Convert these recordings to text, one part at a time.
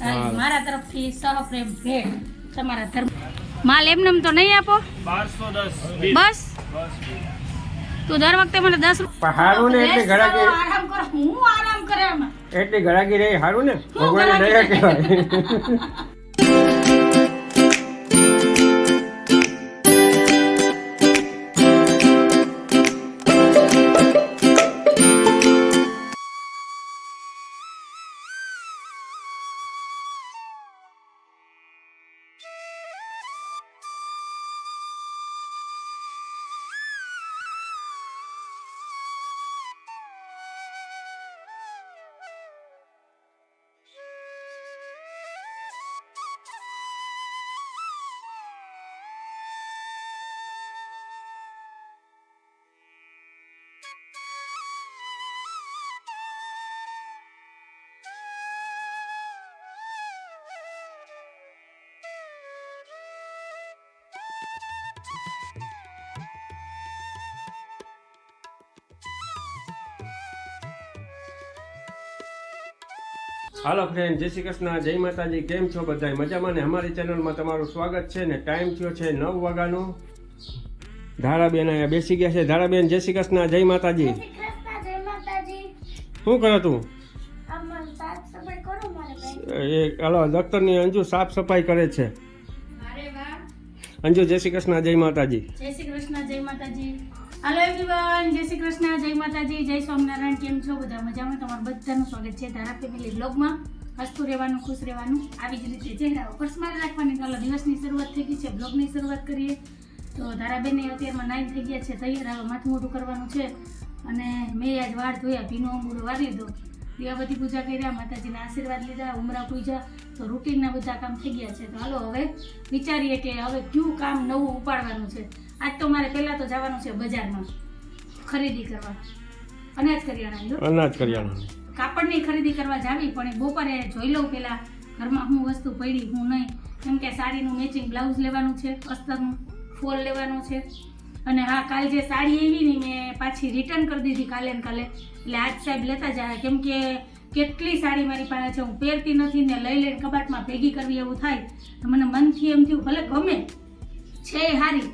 મારા તરફથી સહપ્રેમ ભેટ તમારા ધર્મ માલ એમનેમ તો નહીં આપો? બારસો દસ બસ? તું દર વખતે મને દસ હારું ને એટલી ઘડાકી આરામ કરો હું આરામ કરે એટલી ઘરાકી રહી હારું ને? ભગવાન દયા કહેવાય. હાલો ફ્રેન્ડ જય શ્રી કૃષ્ણ જય માતાજી કેમ છો બધા મજામાં ને? અમારી ચેનલમાં તમારું સ્વાગત છે ને ટાઈમ થયો છે નવ વાગ્યાનો. ધારાબેન અહીંયા બેસી ગયા છે. ધારાબેન જય શ્રી કૃષ્ણ જય માતાજી. શું કરો તું? એ હાલો દફતરની અંજુ સાફ સફાઈ કરે છે. અંજુ જય શ્રી કૃષ્ણ, જય માતાજી. જય શ્રી કૃષ્ણ, જય માતાજી. હાલો એવરીવન જય શ્રી કૃષ્ણ, જય માતાજી, જય સ્વામિનારાયણ, કેમ છો? બધા મજામાં? તમારું બધાનું સ્વાગત છે તારા ફેમિલી બ્લોગમાં. હસતું રહેવાનું, ખુશ રહેવાનું, આવી જ રીતે ચહેરા ઉપર સ્માર રાખવાની. ચાલો દિવસની શરૂઆત થઈ ગઈ છે, બ્લોગની શરૂઆત કરીએ. તો ધારાબેનને અત્યારમાં નાઈન થઈ ગયા છે, તૈયાર હવે માથું મોઢું કરવાનું છે. અને મેં આજ વાળ ધોયા, ભીનો અંગૂરો વારી લીધો. દીવાબત્તી પૂજા કર્યા માતાજીના આશીર્વાદ લીધા ઉમરા પૂજા તો રૂટીનના બધા કામ થઈ ગયા છે. તો હાલો હવે વિચારીએ કે હવે કયું કામ નવું ઉપાડવાનું છે. આજ તો મારે પહેલાં તો જવાનું છે બજારમાં ખરીદી કરવા. અનાજ કરિયાણા. અનાજ કરિયાણા. કાપડની ખરીદી કરવા જાવી પણ એ બપોરે જોઈ લઉં પહેલાં ઘરમાં હું વસ્તુ પડી હું નહીં. કેમ કે સાડીનું મેચિંગ બ્લાઉઝ લેવાનું છે અસ્તરનું ફોલ લેવાનું છે. અને હા, કાલ જે સાડી આવી ને મેં પાછી રિટર્ન કરી દીધી કાલે ને કાલે. એટલે આજ સાહેબ લેતા જાય કેમ કે કેટલી સાડી મારી પાસે છે, હું પહેરતી નથી ને લઈ લઈને કબાટમાં ભેગી કરવી એવું થાય. તો મને મનથી એમ થયું, ભલે ગમે, છે હારી.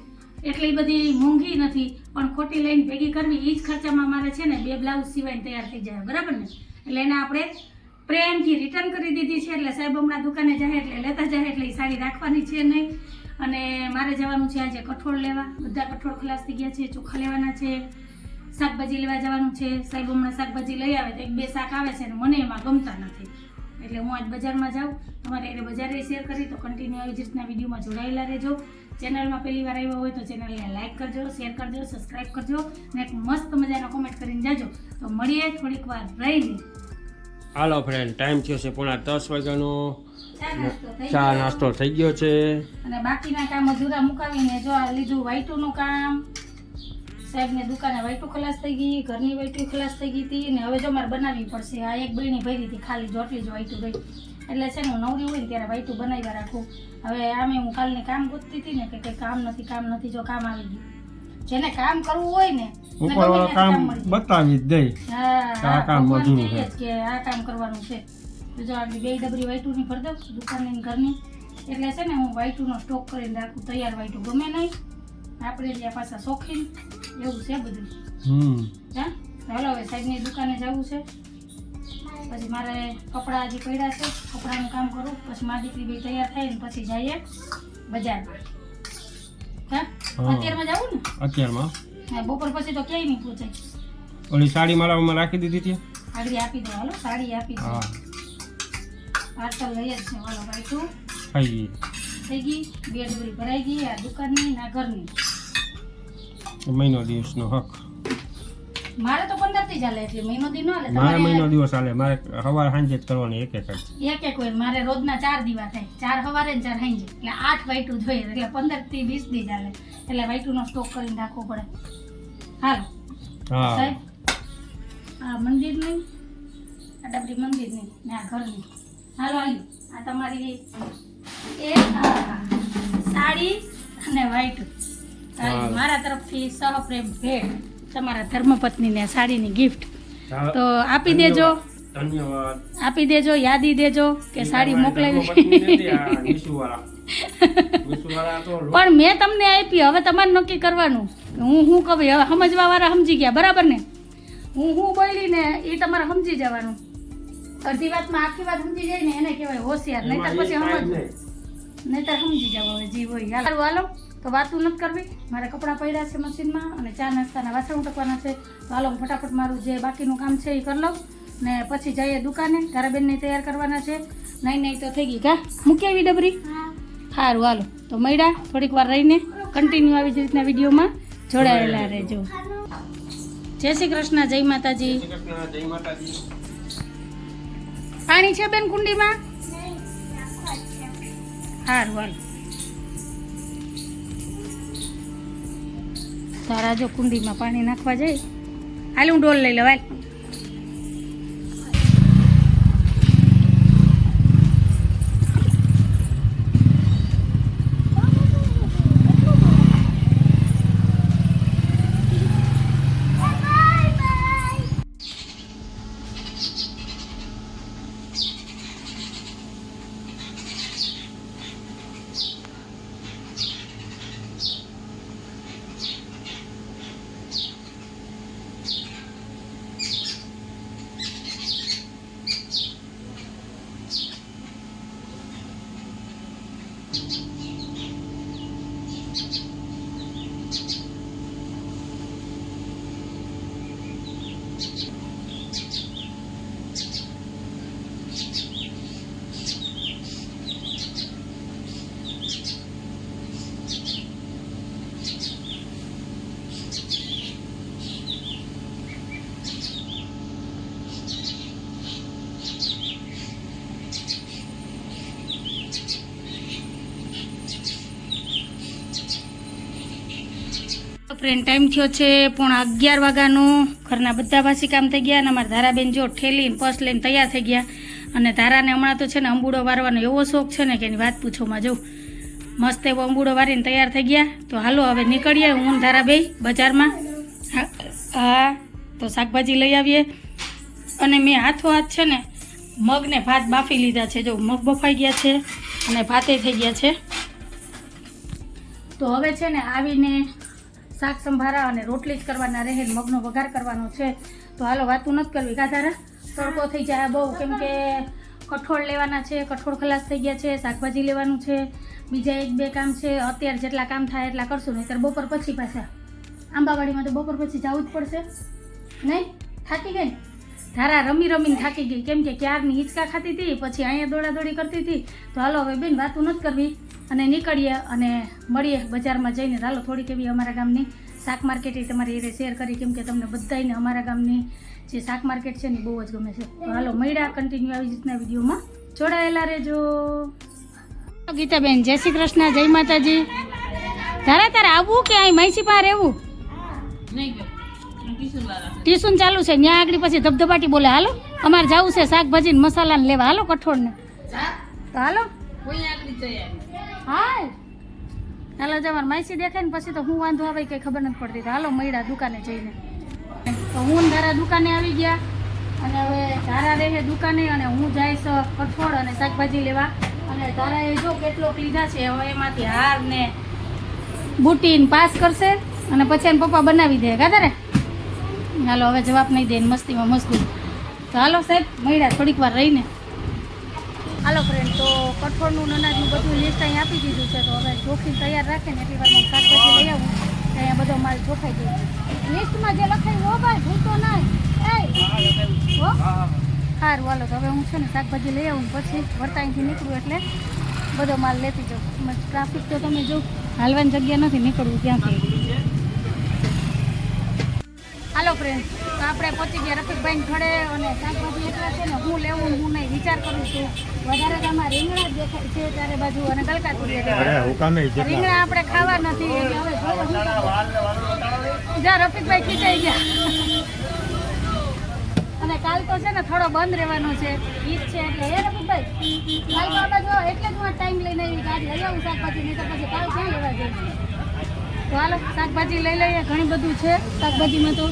એટલી બધી મોંઘી નથી, પણ ખોટી લઈને ભેગી કરવી એ જ ખર્ચામાં મારે છે ને બે બ્લાઉઝ સિવાય તૈયાર થઈ જાય, બરાબર ને? એટલે એને આપણે પ્રેમથી રિટર્ન કરી દીધી છે, એટલે સાહેબ હમણાં દુકાને જાય, એટલે લેતા જાય, એટલે એ સાડી રાખવાની છે નહીં. અને મારે જવાનું છે આજે કઠોળ લેવા. બધા કઠોળ ખલાસ થઈ ગયા છે, ચોખા લેવાના છે, શાકભાજી લેવા જવાનું છે. સાહેબ હમણાં શાકભાજી લઈ આવે તો એક બે શાક આવે છે ને મને એમાં ગમતા નથી. એટલે હું આજ બજારમાં જાઉં. તમારે એને બજારે શેર કરી તો કન્ટિન્યુ આવી જ રીતના વિડીયોમાં જોડાયેલા રહેજો. ચેનલમાં પહેલી વાર આવ્યા હોય તો ચેનલને લાઇક કરજો શેર કરજો સબસ્ક્રાઇબ કરજો અને એક મસ્ત મજાનો કોમેન્ટ કરીને જાજો. તો મળીએ થોડીક વાર રહીને. હાલો ફ્રેન્ડ ટાઈમ થયો છે પોણા દસ વાગ્યાનો. ચા નાસ્તો થઈ ગયો. નાસ્તો થઈ ગયો છે. અને બાકીના કામ અધૂરા મુકાવીને જો આ લીધું વાઈટુનું કામ. સાહેબને દુકાને વાઈટું ખલાસ થઈ ગઈ ઘરની વાઈટું ખલાસ થઈ ગઈ હતી ને હવે જો મારે બનાવવી પડશે. આ એક બહેણી ભરી હતી ખાલી જોટલી જ વાઈટું ગઈ. એટલે છે ને હું નવરી હોય ને ત્યારે વાઈટું બનાવ્યા રાખું. હવે આમે હું કાલની કામ ગોતતી હતી ને કે કંઈ કામ નથી કામ નથી જો કામ આવી ગયું. જેને કામ કરવું હોય ને કામ બતાવી દઈ હા આ કામ ભગવાન મજૂરી કહે છે. જ કે આ કામ કરવાનું છે. જો આપણી બે ડબરી વાઈટુની ભરી દઉં દુકાનની ઘરની. એટલે છે ને હું વાઈટુનો સ્ટોક કરીને રાખું તૈયાર વાઈટું ગમે નહીં. આપણે ત્યાં પાછા શોખીન. એવું છે બધું. હમ. હા? ચાલો હવે સાહેબની દુકાને જવું છે. પછી મારે કપડાં હજી પડ્યા છે. કપડાનું કામ કરું. પછી મારી દીકરી બી તૈયાર થાય ને પછી જઈએ બજારમાં. હા. અત્યારમાં જવું ને? અત્યારમાં. હા બપોર પછી તો ક્યાંય નહીં પહોંચાય. ઓલી સાડી મારા રાખી દીધી હતી? આગળ આપી દો. હાલો સાડી આપી દો. પાર્સલ લઈ જ છે વાલો થઈ ગઈ થઈ ગઈ. બે ડબરી ભરાઈ ગઈ આ દુકાનની ના ઘરની. મહિનો દિવસનો હક. મારે તો પંદરથી ચાલે એટલે મહિનો દી ન મારે મહિનો દિવસ હાલે. મારે સવાર સાંજે જ કરવાની એક એક એક એક હોય મારે રોજના ચાર દીવા થાય. ચાર સવારે ને ચાર સાંજે. એટલે આઠ વાઈટું જોઈએ. એટલે પંદરથી વીસ દી ચાલે એટલે વાઈટું નો સ્ટોક કરીને રાખવો પડે. હાલ. હા. સાહેબ આ મંદિરની આ ડબરી મંદિરની ને આ ઘરની. હાલો હાલી આ તમારી એ સાડી અને વ્હાઈટ મારા તરફથી સહપ્રેમ ભેટ. તમારા ધર્મપત્નીને સાડીની ગિફ્ટ તો આપી દેજો. ધન્યવાદ. આપી દેજો યાદી દેજો કે સાડી મોકલાવી. પણ મેં તમને આપી હવે તમારે નક્કી કરવાનું. હું હું શું કહું? હવે સમજવા વાળા સમજી ગયા બરાબર ને? હું હું બોલી ને એ તમારે સમજી જવાનું. અડધી વાતમાં આખી વાત સમજી જાય ને એને કહેવાય હોશિયાર નહીં તો પછી સમજ નહીં તો સમજી જાવ હવે જી હોય. હાલ હાલો તો વાતું નથી કરવી. મારે કપડાં પડ્યા છે મશીનમાં અને ચા નાસ્તાના વાસણ ઉટકવાના છે. તો હાલો હું ફટાફટ મારું જે બાકીનું કામ છે એ કરી લઉં. ને પછી જઈએ દુકાને. તારા બેનને તૈયાર કરવાના છે. નહીં નહીં તો થઈ ગઈ. કા મૂકી આવી ડબરી. સારું હાલો. તો મળ્યા. થોડીક વાર રહીને કન્ટિન્યુ આવી જ રીતના વિડીયોમાં જોડાયેલા રહેજો. જય શ્રી કૃષ્ણ જય માતાજી. જય માતાજી. પાણી છે બેન કુંડીમાં? સારું હાલ તારા જો કુંડીમાં પાણી નાખવા જાય. હાલ હું ડોલ લઈ લઉં ફ્રેન્ડ ટાઈમ થયો છે પણ અગિયાર વાગ્યાનો ઘરના બધા વાસી કામ થઈ ગયા અને અમારા ધારાબેન જો ઠેલીને પર્સ લઈને તૈયાર થઈ ગયા. અને ધારાને હમણાં તો છે ને અંબુડો વારવાનો એવો શોખ છે ને કે એની વાત પૂછોમાં જવું મસ્ત એવો અંબુડો વારીને તૈયાર થઈ ગયા. તો હાલો હવે નીકળીએ હું ધારાભાઈ બજારમાં. હા, તો શાકભાજી લઈ આવીએ. અને મેં હાથો હાથ છે ને મગને ભાત બાફી લીધા છે. જો મગ બફાઈ ગયા છે અને ભાતે થઈ ગયા છે. તો હવે છે ને આવીને શાક સંભારા અને રોટલી જ કરવાના રહે મગનો વઘાર કરવાનો છે. તો હાલો વાતું નથી કરવી. ગાધારા તડકો થઈ જાય બહુ. કેમ કે કઠોળ લેવાના છે, કઠોળ ખલાસ થઈ ગયા છે, શાકભાજી લેવાનું છે. બીજા એક બે કામ છે. અત્યારે જેટલા કામ થાય એટલા કરશું નહીં બપોર પછી પાછા આંબાવાડીમાં તો બપોર પછી જવું જ પડશે. નહીં? થાકી ગઈ? ધારા રમી રમીને થાકી ગઈ. કેમ કે ક્યારની હિંચકા ખાતી હતી પછી અહીંયા દોડાદોડી કરતી હતી. તો હાલો હવે બેન વાતું નથી કરવી. અને નીકળીએ અને મળીએ બજારમાં જઈને. હાલો થોડીક એવી અમારા ગામની શાક માર્કેટ એ તમારી એ શેર કરી. કેમ કે તમને બધાને અમારા ગામની જે શાક માર્કેટ છે ને બહુ જ ગમે છે. તો હાલો મળ્યા કન્ટિન્યુ આવી રીતના વિડીયોમાં. જોડાયેલા રહેજો. ગીતાબેન જય શ્રી કૃષ્ણ જય માતાજી. ધારા તારે આવવું કે અહીં મૈસી પાસે રહેવું? ટ્યુશન ચાલુ છે ત્યાં આગળ પછી ધબધબાટી બોલે. હાલો, અમારે જવું છે શાકભાજી ને મસાલા ને લેવા. હાલો કઠોળ ને તો હાલો. હાલ હાલો જવાનું માસી દેખાય ને પછી તો હું વાંધો આવે કઈ ખબર નથી પડતી. હાલો, મળ્યા દુકાને જઈને. તો હું તારા ધારા દુકાને આવી ગયા. અને હવે ધારા રહે દુકાને અને હું જઈશ કઠોળ અને શાકભાજી લેવા. અને ધારાએ જો કેટલોક લીધા છે, હવે એમાંથી હાર ને બુટીન પાસ કરશે. અને પછી એને પપ્પા બનાવી દે કાદા રે હાલો, હવે જવાબ નહીં દે મસ્તીમાં મસ્તી. તો હાલો સાહેબ, મળ્યા થોડીક વાર રહીને. હાલો ફ્રેન્ડ તો કઠોળનું અનાજનું બધું લિસ્ટ અહીં આપી દીધું છે, તો હવે જોખી તૈયાર રાખે ને એટલી વારમાં શાકભાજી લઈ આવું. અહીંયા બધો માલ ચોખાઈ ગયો. લિસ્ટમાં જે લખાયું હો ભાઈ, ભૂલતો ના. સારું, હાલો, તો હવે હું છે ને શાકભાજી લઈ આવું પછી વર્તાઈથી નીકળું એટલે બધો માલ લેતી જાઉં. ટ્રાફિક તો તમે જો, હાલવાની જગ્યા નથી નીકળવું ત્યાંથી. હાલો ફ્રેન્ડ તો આપણે પહોંચી ગયા રફીકભાઈ ઘરે અને શાકભાજી એટલા છે ને હું લેવું હું નહીં વિચાર કરું છું. વધારે તો આમાં રીંગણા જ દેખાય છે ચારે બાજુ અને ગલકાતુરી રીંગણા આપણે ખાવા નથી એટલે હવે જા રફીકભાઈ ખીચાઈ ગયા. અને કાલ તો છે ને થોડો બંધ રહેવાનો છે ઈદ છે એટલે હે રફીકભાઈ? કાલ તો બાજુ એટલે જ હું ટાઈમ લઈને આવી આજ લઈ આવું શાકભાજી નહીં તો પછી કાલ ક્યાં લેવા જઈશ? તો હાલો, શાકભાજી લઈ લઈએ, ઘણી બધું છે. શાકભાજીમાં તો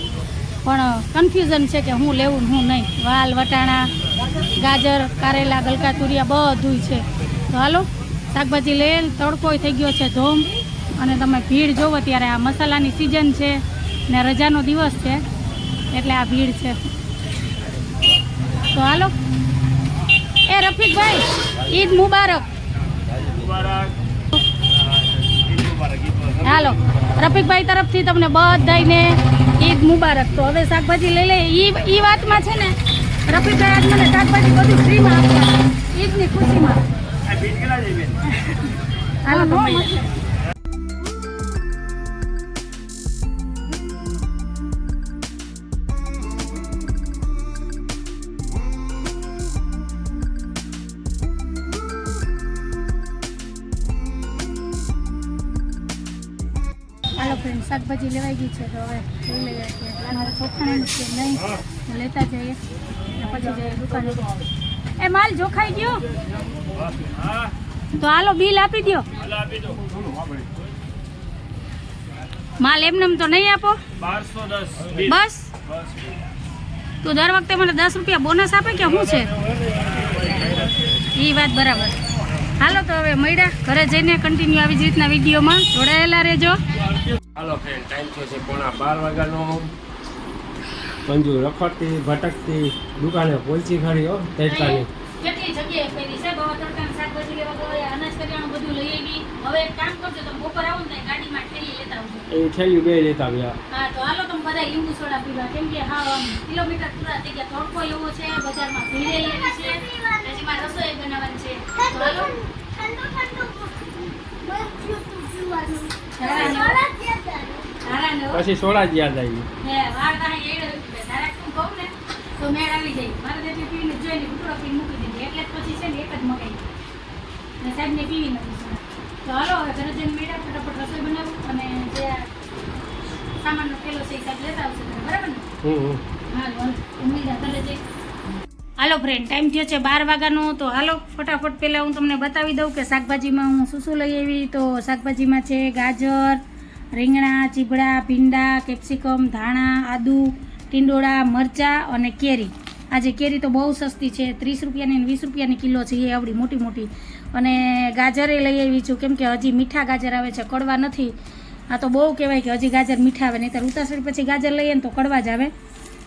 પણ કન્ફ્યુઝન છે કે હું લેવું હું નહીં. વાલ, વટાણા, ગાજર, કારેલા, ગલકા, તુરિયા બધું છે. તો હાલો, શાકભાજી લઈએ તડકો થઈ ગયો છે ધોમ. અને તમે ભીડ જોવો ત્યારે આ મસાલાની સિઝન છે ને રજાનો દિવસ છે, એટલે આ ભીડ છે. તો હાલો. એ રફીકભાઈ ઈદ મુબારક. હાલો. રફીકભાઈ તરફથી તમને બધાને ઈદ મુબારક. તો હવે શાકભાજી લઈ લે ઈ ઈ વાતમાં છે ને રફીકભાઈ આજ મને શાકભાજી બધું ફ્રીમાં આપવા ઈદની ખુશીમાં. હાલો શાકભાજી લેવાઈ ગઈ છે, તો હવે લઈ લઈએ કે મારા ચોખાણાનું નહીં લેતા જઈએ પછી જઈએ દુકાને. એ માલ જોખાઈ ગયો? તો હાલો, બિલ આપી દો માલ એમનેમ તો નહીં આપો? બસ? તું દર વખતે મને દસ રૂપિયા બોનસ આપે કે શું છે? એ વાત બરાબર. હાલો તો હવે મળ્યા. ઘરે જઈને કન્ટિન્યુ આવી જ રીતના વિડીયોમાં. જોડાયેલા રહેજો. હાલો ફ્રેન્ડ ટાઈમ થયો છે પોણા બાર વાગ્યાનો. મંજુ રખડતી, ભટકતી, દુકાને પહોંચી ખાડી હો, તડકાની. કેટલી જગ્યાએ ફેરી છે? બાબા તડકાને શાકભાજી લેવા ગયો અનાજ કરિયાણું બધું લઈ આવી. હવે એક કામ કરજો તમે બપોર આવો ને ગાડીમાં ઠેલી લેતા આવજો. એ ઠેલી બે લેતા આવ્યા. હા તો હાલો તમે બધા લીંબુ સોડા પીવા. કેમ કે હા કિલોમીટર પૂરા થઈ ગયા. તડકો એવો છે બજારમાં ભીડે એવી છે. હજી મારે રસોઈ બનાવવાની છે. તો હાલો. પછી સોડા જ યાદ આવી. હે વાર કાંઈ એડે કહું ને? તો મેળ આવી જાય. મારે તેથી પીવીને જોઈને ઘૂંટડો પીને મૂકી દીધી. એટલે પછી છે ને એક જ મગાઈ. ને સાહેબને પીવી નથી તો હાલો હવે ઘરે જઈને મેળા ફટાફટ રસોઈ બનાવું અને જે સામાનનો થેલો છે એ સાહેબ લેતા આવશે બરાબર ને. હાલો. હાલો ઘરે જઈ હાલો ફ્રેન્ડ ટાઈમ થયો છે બાર વાગ્યાનો. તો હાલો ફટાફટ પહેલાં હું તમને બતાવી દઉં કે શાકભાજીમાં હું શું શું લઈ આવી. તો શાકભાજીમાં છે ગાજર રીંગણા ચીબડા ભીંડા કેપ્સિકમ ધાણા આદુ ટીંડોળા, મરચાં અને કેરી. આજે કેરી તો બહુ સસ્તી છે, ત્રીસ રૂપિયાની વીસ રૂપિયાની કિલો છે, એ આવડી મોટી મોટી. અને ગાજરે લઈ આવી છું, કેમ કે હજી મીઠા ગાજર આવે છે, કડવા નથી. આ તો બહુ કહેવાય કે હજી ગાજર મીઠા આવે નહીં તો ઉતાસળી પછી ગાજર લઈએ ને તો કડવા જ આવે.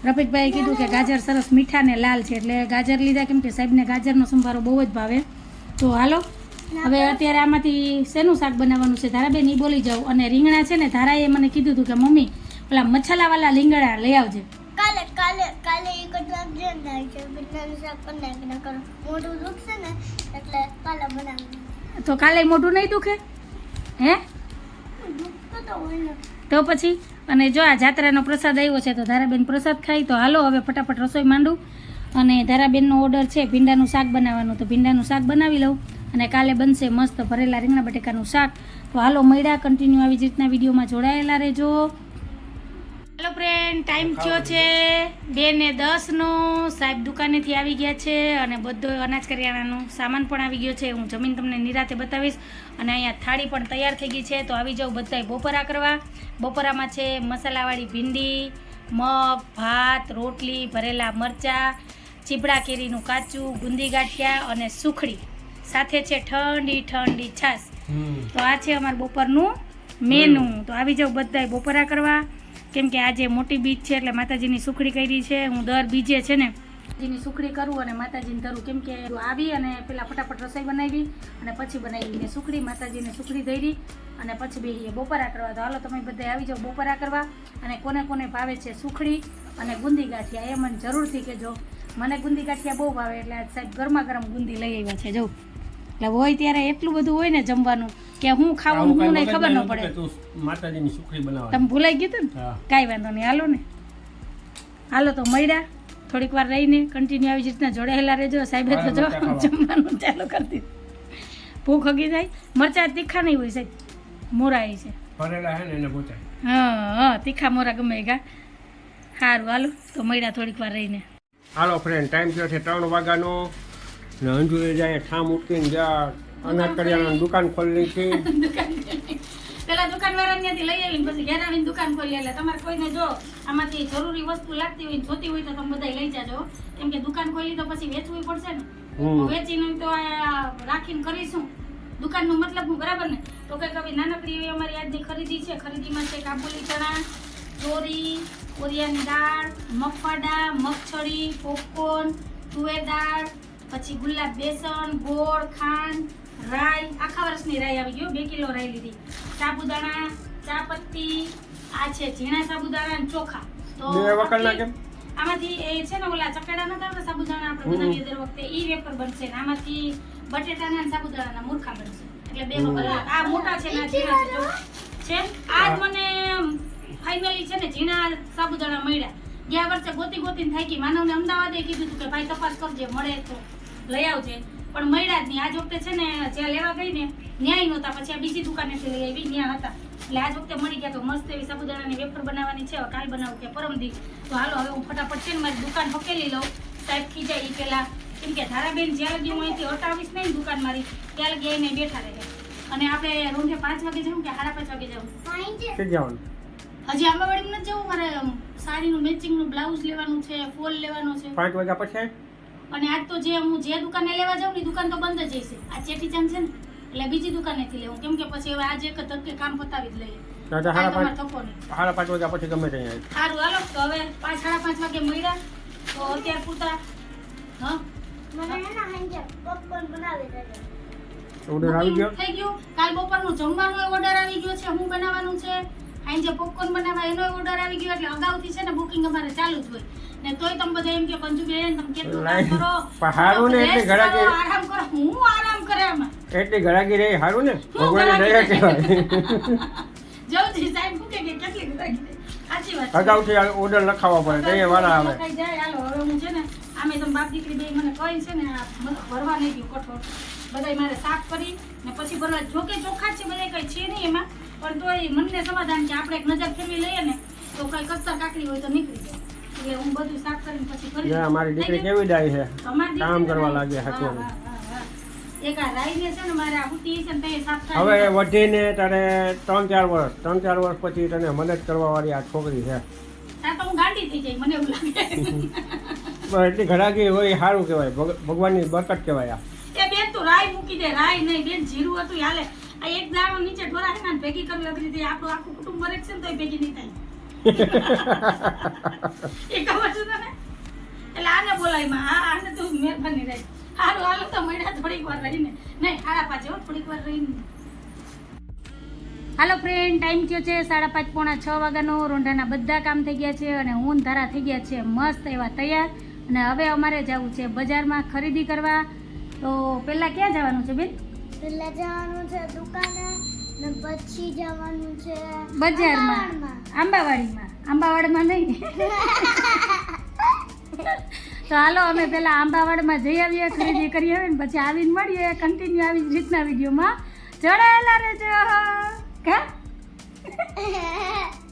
રફીકભાઈએ કીધું કે ગાજર સરસ મીઠા ને લાલ છે, એટલે ગાજર લીધા કેમ કે સાહેબને ગાજરનો સંભારો બહુ જ ભાવે. તો હાલો, હવે અત્યારે આમાંથી શેનું શાક બનાવવાનું છે? ધારાબેન એ બોલી જાઉં. અને રીંગણા છે ને, ધારાએ મને કીધું હતું કે મમ્મી પેલા મસાલાવાળા લીંગડા લઈ આવજે. કાલે કાલે કાલે એક જ વાગજે ને બિરયાની શાક મોઢું દુખશે ને એટલે કાલે બનાવી. તો કાલે મોઢું નહીં દુખે? હે? તો પછી? અને જો આ જાત્રાનો પ્રસાદ આવ્યો છે તો ધારાબેન પ્રસાદ ખાઈ તો હાલો હવે ફટાફટ રસોઈ માંડું. અને ધારાબેનનો ઓર્ડર છે ભીંડાનું શાક બનાવવાનું. તો ભીંડાનું શાક બનાવી લઉં. અને કાલે બનશે મસ્ત ભરેલા રીંગણા બટેકાનું શાક. તો હાલો મળ્યા. કન્ટિન્યુ આવી જ રીતના વિડીયોમાં જોડાયેલા રહેજો. ફ્રેન્ડ ટાઈમ થયો છે બે ને દસનો સાહેબ દુકાનેથી આવી ગયા છે અને બધો અનાજ કરિયાણાનો સામાન પણ આવી ગયો છે. હું જમીન તમને નિરાતે બતાવીશ. અને અહીંયા થાળી પણ તૈયાર થઈ ગઈ છે. તો આવી જાઉં બધાય બપોરા કરવા. બપોરામાં છે મસાલાવાળી ભીંડી મગ ભાત રોટલી ભરેલા મરચાં ચીબડા કેરીનું કાચું ગુંદી ગાંઠિયા અને સુખડી. સાથે છે ઠંડી ઠંડી છાશ. તો આ છે અમારું બપોરનું મેનુ. તો આવી જાવ બધાય બપોરા કરવા. કેમ કે આજે મોટી બીજ છે, એટલે માતાજીની સુખડી કરી છે, હું દર બીજે છે ને માતાજીની સુખડી કરું અને માતાજીને ધરું. કેમ કે આવી અને પેલા ફટાફટ રસોઈ બનાવી અને પછી બનાવી ને સુખડી, માતાજીને સુખડી ધરી અને પછી બેહીએ. બપોરા કરવા તો હાલો તમે બધા આવી જાઓ બપોરા કરવા અને કોને કોને ભાવે છે સુખડી અને ગુંદી ગાંઠિયા એ મને જરૂરથી કહેજો. મને ગુંદી ગાંઠિયા બહુ ભાવે, એટલે આજ સાહેબ ગરમા ગરમ ગુંદી લઈ આવ્યા છે, જો. એટલે હોય ત્યારે એટલું બધું હોય ને જમવાનું કે હું ખાવું હું નહીં ખબર ન પડે. માતાજીની સુખડી બનાવવા તમે ભૂલાઈ ગયું હતું ને? કાંઈ વાંધો નહીં હાલો ને. હાલો તો મળ્યા થોડીક વાર રહીને કન્ટિન્યુ આવી જ રીતના જોડાયેલા રહેજો. સાહેબે તો જો. જમવાનું ચાલુ કરી દીધું. ભૂખ હગી જાય. મરચાં તીખા નહીં હોય સાહેબ. મોરાય છે. ભરેલા હે ને એને પહોંચાય હા હા તીખા મોરા ગમે ગા સારું હાલો. તો મળ્યા થોડીક વાર રહીને. હાલો ફ્રેન્ડ ટાઈમ થયો છે ત્રણ વાગ્યાનો. ને અંજુએ જાય ઠામ ઉઠીને જ્યાં અનાજ કરિયાણાની દુકાન ખોલી છે. પેલા દુકાન દુકાનવાળા ત્યાંથી લઈ આવીને પછી ઘેર આવીને દુકાન ખોલી એટલે તમારે કોઈને જો આમાંથી જરૂરી વસ્તુ લાગતી હોય જોતી હોય તો તમે બધા લઈ જાજો. કેમ કે દુકાન ખોલી તો પછી વેચવી પડશે ને. વેચીને તો રાખીને કરીશું. દુકાનનો મતલબ હું બરાબર ને? તો કંઈક હવે નાનકડી એવી અમારી આજની ખરીદી છે. ખરીદીમાં છે કાબુલી ચણા ચોરી કોરિયાની દાળ મગફાડા મગછડી પોપકોર્ન તુવેર દાળ પછી ગુલાબ બેસન ગોળ ખાંડ રાઈ. આખા વર્ષની રાઈ આવી ગયો બે કિલો રાઈ લીધી. સાબુદાણા ચા પત્તી આ છે ઝીણા સાબુદાણા અને ચોખા. તો આમાંથી એ છે ને ઓલા ચકેડા નતા આવતા? સાબુદાણા આપણે બનાવીએ દર વખતે. ઈ વેફર બનશે ને આમાંથી બટેટાના અને સાબુદાણાના મૂર્ખા બનશે. એટલે બે વખત આ મોટા છે ને ઝીણા છે જો. છે? આજ મને ફાઇનલી છે ને ઝીણા સાબુદાણા મળ્યા. ગયા વર્ષે ગોતી ગોતીને થાકી. માનવને અમદાવાદે કીધું હતું કે ભાઈ તપાસ કરજે મળે તો. લઈ આવજે. પણ મળ્યા જ નહીં. આજ વખતે છે ને જ્યાં લેવા ગઈ ને ન્યાય નહોતા. પછી આ બીજી દુકાનેથી લઈ આવી ન્યા હતા. એટલે આજ વખતે મળી ગયા તો મસ્ત એવી સાબુદાણાની વેફર બનાવવાની છે. કાલ બનાવું કે પરમદી તો હાલો હવે હું ફટાફટ છે ને મારી દુકાન પકેલી લઉં. સાહેબ ખીજાય એ પેલા. કેમ કે ધારાબેન જ્યાં લગી હું અહીંથી હટાવીશ નહીં દુકાન મારી ત્યાં લગી આવીને બેઠા રહે. અને આપણે રૂંઢે પાંચ વાગે જવું કે સાડા પાંચ વાગે જવું હજી આંબાવાડીમાં નથી જવું? મારે સાડીનું મેચિંગનું બ્લાઉઝ લેવાનું છે ફોલ લેવાનો છે. પાંચ વાગ્યા પછી અને આજ તો જે હું જે દુકાને લેવા જાઉં ને દુકાન તો બંધ જ હશે. આ ચેટીચાંદ છે ને એટલે બીજી દુકાનેથી લેવું. કેમ કે પછી હવે આજે એક ધક્કે કામ પતાવી જ લઈએ. સાડા પાંચ વાગ્યા પછી ગમે સારું હાલો. તો હવે પાંચ સાડા પાંચ વાગે મળ્યા. તો અત્યારે પૂરતા. હા? મને હે ને હાંજે પોપકોર્ન બનાવી દેજો. ઓર્ડર આવી ગયો? થઈ ગયું. કાલ બપોરનું જમવાનું ઓર્ડર આવી ગયો છે. હું બનાવવાનું છે? અહીં જે પોપકોર્ન બનાવવા એનો ઓર્ડર આવી ગયો એટલે અગાઉથી છે ને બુકિંગ અમારે ચાલુ જ હોય. ને તોય તમે બધા એમ કે પંજુબેન તમે કેટલું કામ કરો? પણ હારું ને એટલે ઘડાકી આરામ કરો. હું આરામ કરે આમાં? એટલી ઘડાકી રહી હારું ને? ભગવાન દયા કહેવાય. જલ્દી સાહેબ કે કેટલી ઘડાકી સાચી વાત. અગાઉથી ઓર્ડર લખાવવા પડે તો એ વાળા આવે. જાય, હાલો, હવે હું છે ને આમે તમે બાપ દીકરી બે મને કહી છે ને આ ભરવા નહીં ગયું કઠોળ. બધાય મારે સાફ કરી ને પછી ભરવા જો કે ચોખ્ખા છે બધા કઈ છે નહીં એમાં. પણ તોય મનને સમાધાન કે આપણે એક નજર ફેરવી લઈએ ને તો કઈ કસર કાકડી હોય તો નીકળી જાય. એટલે હું બધું સાફ કરીને પછી ફરી જા, દીકરી કેવી ડાય છે? કામ કરવા? લાગે હવે વધીને તારે ત્રણ ચાર વર્ષ ત્રણ ચાર વર્ષ પછી તને મદદ કરવા વાળી આ છોકરી છે. જાય એટલી ઘરાકી હોય સારું કહેવાય. ભગ- ભગવાનની બરકત કહેવાય આ. બેન તું રાઈ મૂકી દે રાય નહીં બેન જીરું હતું હાલે. આ એક જાળો નીચે ઢોરાય ને ભેગી કરી લગરી દે આપણું આખું કુટુંબ મરે છે ને તોય ભેગી નહીં થાય. એ ખબર છે તને? એટલે આને બોલાયમાં. હા આને તું મહેરબાની રહી. હારું હાલો તો મળ્યા થોડીક વાર રહીને. નહીં સાડા પાંચે હો થોડીક વાર રહીને. હાલો ફ્રેન્ડ ટાઈમ કયો છે સાડા પાંચ પોણા છ વાગ્યાનો. રોંઢાના બધા કામ થઈ ગયા છે અને ઊન ધારા થઈ ગયા છે. મસ્ત એવા તૈયાર. અને હવે અમારે જવું છે બજારમાં ખરીદી કરવા. તો પહેલાં ક્યાં જવાનું છે બેન? પેલા જવાનું છે દુકાને ને પછી જવાનું છે બજારમાં. આંબાવાડમાં. આંબાવાડીમાં નહીં. તો હાલો અમે પેલા આંબાવાડમાં જઈ આવીએ ખરીદી કરી આવીએ ને પછી આવીને મળીએ કન્ટિન્યુ આવી જ રીતના વિડીયોમાં. જોડાયેલા રહેજો. કા?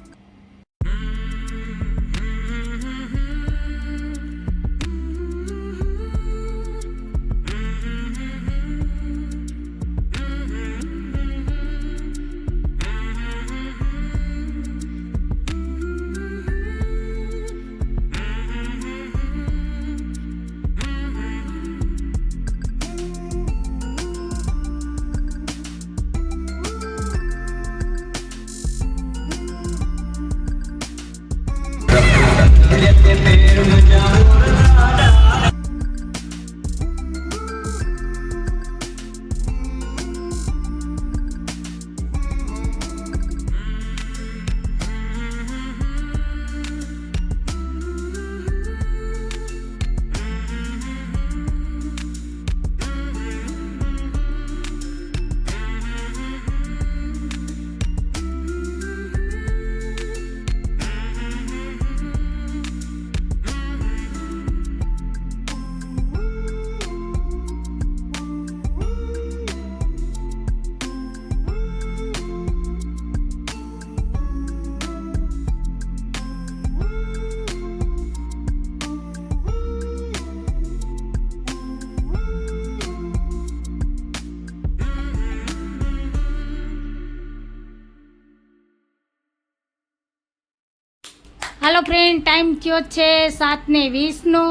ફ્રેન્ડ ટાઈમ થયો છે સાત ને વીસનો.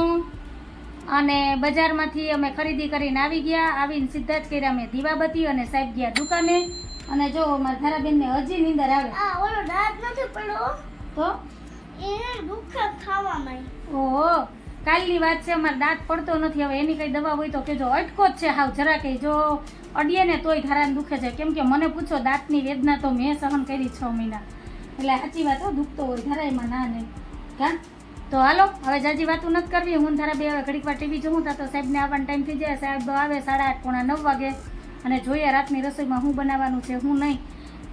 અને બજારમાંથી અમે ખરીદી કરીને આવી ગયા. આવીને સીધા જ કર્યા અમે દીવાબત્તી અને સાહેબ ગયા દુકાને. અને જો મારા ધારાબેનને હજી નીંદર આવે. આ ઓલો દાંત નથી પડ્યો? તો? એને દુઃખ ઓહો કાલની વાત છે અમારે દાંત પડતો નથી. હવે એની કઈ દવા હોય તો કેજો અટકો જ છે હાવ જરા કઈ જો અડીએ ને તોય ધારાને દુખે છે. કેમ કે મને પૂછો દાંતની વેદના તો મેં સહન કરી છ મહિના. એટલે સાચી વાત હો દુખતો હોય ધરાયમાં ના નહીં કા તો હાલો, હવે જાજી વાતું નથી કરવી. હું તારા બે હવે ઘડીક વાર ટીવી જોઉં, તા તો સાહેબને આવવાનો ટાઈમ થઈ જાય. સાહેબ આવે સાડા આઠ પોણા નવ વાગે. અને જોઈએ રાતની રસોઈમાં શું બનાવવાનું છે શું નહીં.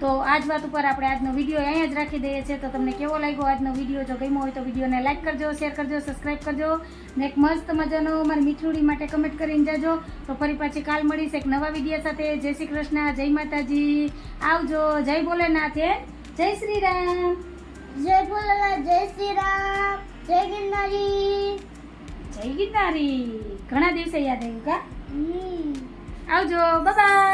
તો આજ વાત ઉપર આપણે આજનો વીડિયો અહીંયા જ રાખી દઈએ છીએ. તો તમને કેવો લાગ્યો આજનો વીડિયો? જો ગમ્યો હોય તો વિડીયોને લાઈક કરજો શેર કરજો સબસ્ક્રાઈબ કરજો. ને એક મસ્ત મજાનો મારી મીઠુડી માટે કમેન્ટ કરીને જાજો. તો ફરી પાછી કાલ મળીશ એક નવા વીડિયો સાથે. જય શ્રી કૃષ્ણ, જય માતાજી. આવજો. જય ભોલેનાથે જય શ્રી રામ. జై పుల్ల జై శ్రీరామ్ జై గిన్నారి જય ગિરનારી ઘણા દિવસે યાદ આવ્યું કા આવજો બાય